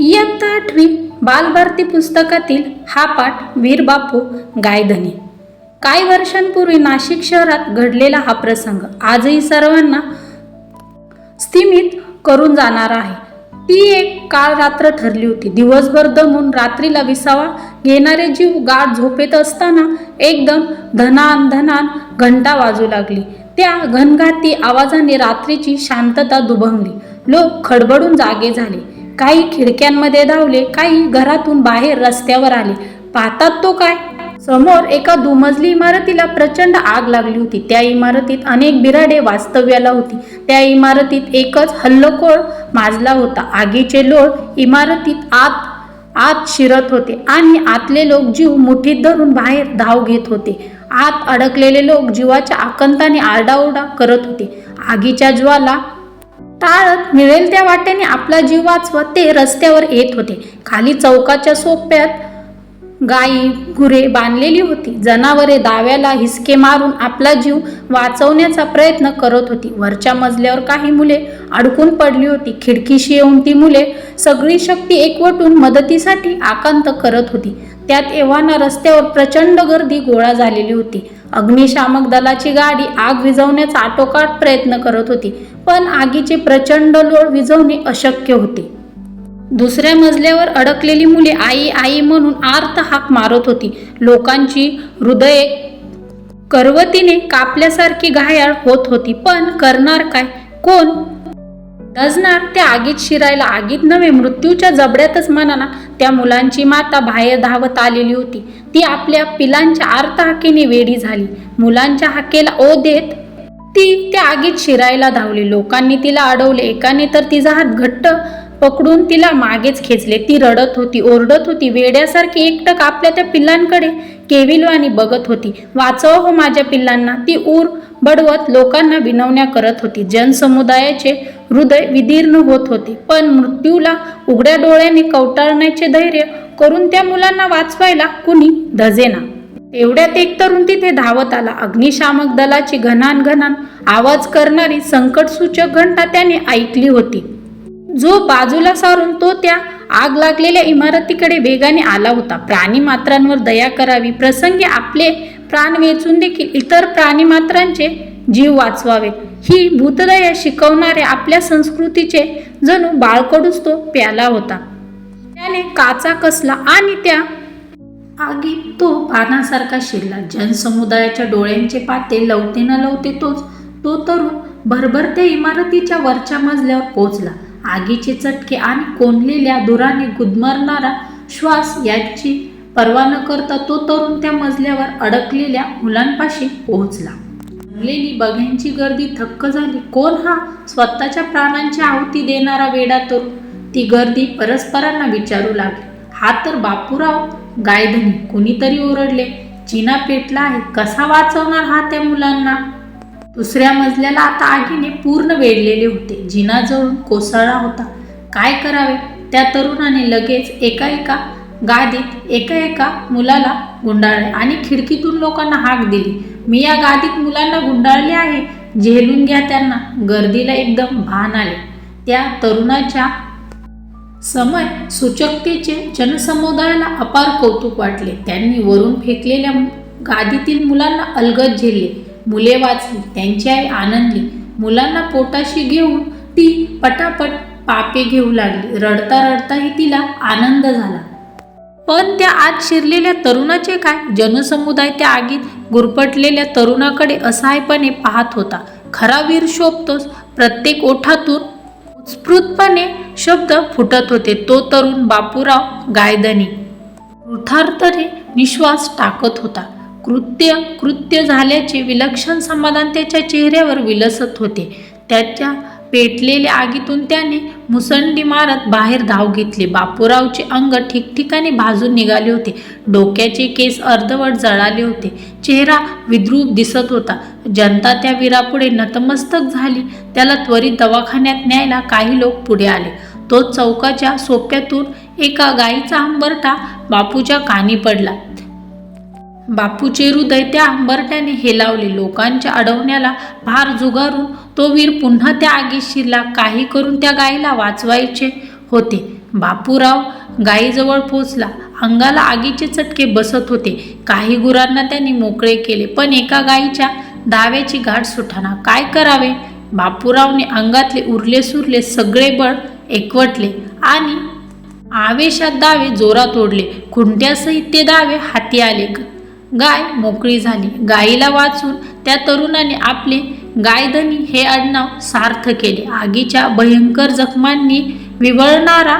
इयत्ता आठवी बालभारती पुस्तकातील हा पाठ वीरबापू गायधनी. काही वर्षांपूर्वी नाशिक शहरात घडलेला हा प्रसंग आजही सर्वांना स्थिमित करून जाणार आहे. ती एक काळ रात्र ठरली होती. दिवसभर दमून रात्रीला विसावा घेणारे जीव गाठ झोपेत असताना एकदम धनान धनान घंटा वाजू लागली. त्या घनघाती आवाजाने रात्रीची शांतता दुभंगली. लोक खडबडून जागे झाले. काही खिडक्यांमध्ये धावले काही घरातून बाहेर रस्त्यावर आले. पाहतात तो काय? समोर एका दुमजली इमारतीला प्रचंड आग लागली होती. त्या इमारतीत अनेक बिराडे वास्तव्याला होती. त्या इमारतीत एकच हल्लखोळ माजला होता. आगीचे लोळ इमारतीत आत आत शिरत होते आणि आतले लोक जीव मुठीत धरून बाहेर धाव घेत होते. आत अडकलेले लोक जीवाच्या आकंताने आरडाओरडा करत होते. आगीच्या ज्वाला टाळत मिळेल त्या वाट्याने आपला जीव वाचवत ते रस्त्यावर येत होते. खाली चौकाच्या सोप्यात गायी गुरे बांधलेली होती. जनावरे दाव्याला हिसके मारून आपला जीव वाचवण्याचा प्रयत्न करत होती. वरच्या मजल्यावर काही मुले अडकून पडली होती. खिडकीशी येऊन ती मुले सगळी शक्ती एकवटून मदतीसाठी आकांत करत होती. त्यात एव्हाना रस्त्यावर प्रचंड गर्दी गोळा झालेली होती. अग्निशामक दलाची गाडी आग विझवण्याचा आटोकाट प्रयत्न करत होती पण आगीचे प्रचंड लोळ विझवणे अशक्य होते. दुसऱ्या मजल्यावर अडकलेली मुले आई आई म्हणून आर्त हाक मारत होती. लोकांची हृदये करवतीने कापल्यासारखी घायाळ होत होती पण करणार काय? कोण? डझणार त्या आगीत शिरायला आगीत नव्हे मृत्यूच्या जबड्यातच मनाना त्या मुलांची माता बाहेर धावत आलेली होती. ती आपल्या पिलांच्या आर्त हाकेने वेडी झाली. मुलांच्या हाकेला ओ देत ती त्या आगीत शिरायला धावली. लोकांनी तिला अडवले. एकाने तर तिचा हात घट्ट पकडून तिला मागेच खेचले. ती रडत होती ओरडत होती. वेड्यासारखी एकटक आपल्या त्या पिल्लांकडे केविलवाणी बघत होती. वाचव हो माझ्या पिल्लांना ती ऊर बडवत लोकांना विनवण्या करत होती. जनसमुदायाचे हृदय विदीर्ण होत होते. पण मृत्यूला उघड्या डोळ्याने कवटाळण्याचे धैर्य करून त्या मुलांना वाचवायला कुणी धजेना. तेवढ्यात एक तरुण तिथे धावत आला. अग्निशामक दलाची घनान घनान आवाज करणारी संकटसूचक घंटा त्याने ऐकली होती. जो बाजूला सारून तो त्या आग लागलेल्या इमारतीकडे वेगाने आला होता. प्राणी मात्रांवर दया करावी प्रसंगी आपले प्राण वेचून देखील इतर प्राणी मात्रांचे जीव वाचवावे. ही भूतदया शिकवणाऱ्या आपल्या संस्कृतीचे जणू बाळकडूच तो प्याला होता. त्याने काचा कसला आणि त्या आगीत तो पानासारखा शिरला. जनसमुदायाच्या डोळ्यांचे पाते लवते न लवते तोच तो तरुण भरभरत्या इमारतीच्या वरच्या मजल्यावर पोचला. आगीचे चटके आणि कोंडलेल्या धुराने गुदमरणारा श्वास याची पर्वा न करता तो तरुण त्या मजल्यावर अडकलेल्या मुलांपाशी पोहोचला. जमलेली बघ्यांची गर्दी थक्क झाली. कोण हा? स्वतःच्या प्राणांची आहुती देणारा वेडा तरुण. ती गर्दी परस्परांना विचारू लागली. हा तर बापूराव गायधनी कुणीतरी ओरडले. चिना पेटला आहे. कसा वाचवणार हा त्या मुलांना? दुसऱ्या मजल्याला आता आगीने पूर्ण वेढलेले होते. जिना जळून कोसळला होता. काय करावे? त्या तरुणाने लगेच एका एका गादीत एका एका मुलाला गुंडाळले आणि खिडकीतून लोकांना हाक दिली. मी या गादीत मुलांना गुंडाळले आहे. झेलून घ्या त्यांना. गर्दीला एकदम भान आले. त्या तरुणाच्या समय सूचकतेचे जनसमुदायाला अपार कौतुक वाटले. त्यांनी वरून फेकलेल्या गादीतील मुलांना अलगद झेलले. मुले वाचली. त्यांची आई आनंदली. मुलांना पोटाशी घेऊन ती पटापट पापे घेऊ लागली. रडता रडताही तिला आनंद झाला. पण त्या आत शिरलेल्या तरुणाचे काय? जनसमुदाय त्या आगीत गुरपटलेल्या तरुणाकडे असहायपणे पाहत होता. खरा वीर शोभतोच. प्रत्येक ओठातून उत्स्फूर्तपणे शब्द फुटत होते. तो तरुण बापूराव गायदनी. कृथार्थने निश्वास टाकत होता. कृत्य कृत्य झाल्याचे विलक्षण समाधान त्याच्या चेहऱ्यावर विलसत होते. त्याच्या पेटलेल्या आगीतून त्याने मुसंडी मारत बाहेर धाव घेतली. बापूरावचे अंग ठिकठिकाणी भाजून निघाले होते. डोक्याचे केस अर्धवट जळाले होते. चेहरा विद्रूप दिसत होता. जनता त्या वीरापुढे नतमस्तक झाली. त्याला त्वरित दवाखान्यात न्यायला काही लोक पुढे आले. तो चौकाच्या सोप्यातून एका गाईचा आंबरटा बापूच्या कानी पडला. बापूचे हृदय त्या अंबरट्याने हेलावले. लोकांच्या अडवण्याला भार जुगारून तो वीर पुन्हा त्या आगीत शिरला काही करून त्या गायीला वाचवायचे होते. बापूराव गायीजवळ पोचला. अंगाला आगीचे चटके बसत होते. काही गुरांना त्यांनी मोकळे केले पण एका गायीच्या दाव्याची गाठ सुटाना काय करावे? बापूरावने अंगातले उरले सुरले सगळे बळ एकवटले आणि आवेशात दावे जोरात ओढले. खुंट्यासहित ते दावे हाती आले. गाय मोकळी झाली. गायीला वाचून त्या तरुणाने आपले गायधनी हे आडनाव सार्थ केले. आगीच्या भयंकर जखमांनी विवळणारा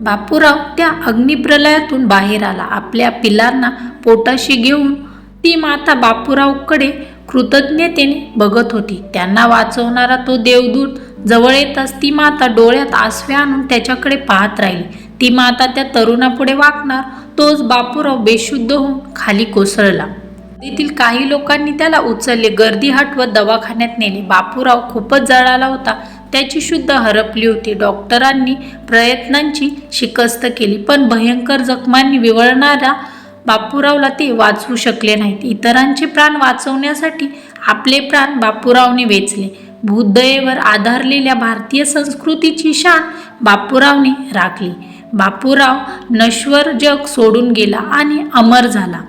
बापूराव त्या अग्निप्रलयातून बाहेर आला. आपल्या पिलांना पोटाशी घेऊन ती माता बापूरावकडे कृतज्ञतेने बघत होती. त्यांना वाचवणारा तो देवदूत जवळ येताच ती माता डोळ्यात आसवे आणून त्याच्याकडे पाहत राहिली. ती माता त्या तरुणापुढे वाकणार तोच बापूराव बेशुद्ध होऊन खाली कोसळला. तेथील काही लोकांनी त्याला उचलले. गर्दी हटवत दवाखान्यात नेले. बापूराव खूपच जळाला होता. त्याची शुद्ध हरपली होती. डॉक्टरांनी प्रयत्नांची शिकस्त केली पण भयंकर जखमांनी विवळणाऱ्या बापूरावला ते वाचवू शकले नाहीत. इतरांचे प्राण वाचवण्यासाठी आपले प्राण बापूरावने वेचले. भूदयेवर आधारलेल्या भारतीय संस्कृतीची शान बापूरावने राखली. बापूराव नश्वर जग सोडून गेला आणि अमर झाला.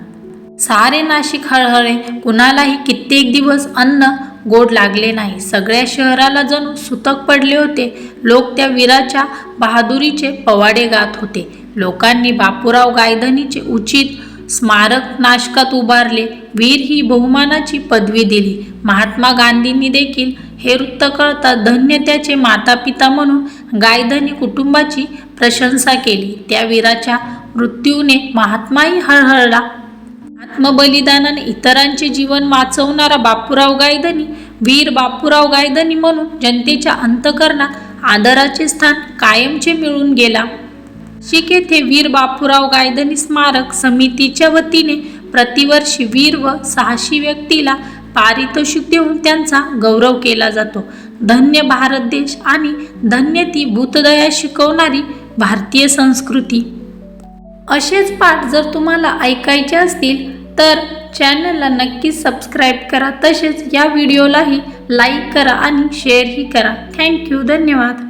सारे नाशिक हळहळे कुणालाही कित्येक दिवस अन्न गोड लागले नाही. सगळ्या शहराला जणू सुतक पडले होते. लोक त्या वीराच्या बहादुरीचे पवाडे गात होते. लोकांनी बापूराव गायधनीचे उचित स्मारक नाशकात उभारले. वीर ही बहुमानाची पदवी दिली. महात्मा गांधींनी देखील हे वृत्त कळता धन्य त्याचे मातापिता म्हणून गायधनी कुटुंबाची प्रशंसा केली. त्या वीराच्या मृत्यूने महात्माही हळहळला आत्मबलिदानाने इतरांचे जीवन वाचवणारा बापूराव गायधनी वीर बापूराव गायधनी म्हणून जनतेच्या अंतकरणात आदराचे स्थान कायमचे मिळून गेला. शिक येथे वीर बापूराव गायधनी स्मारक समितीच्या वतीने प्रतिवर्षी वीर व साहसी व्यक्तीला पारितोषिक देऊन त्यांचा गौरव केला जातो. धन्य भारत देश आणि धन्य ती भूतदया शिकवणारी भारतीय संस्कृती. असेच पाठ जर तुम्हाला ऐकायचे असतील तर चॅनलला नक्कीच सबस्क्राईब करा. तसेच या व्हिडिओलाही लाईक करा आणि शेअरही करा. थँक्यू. धन्यवाद.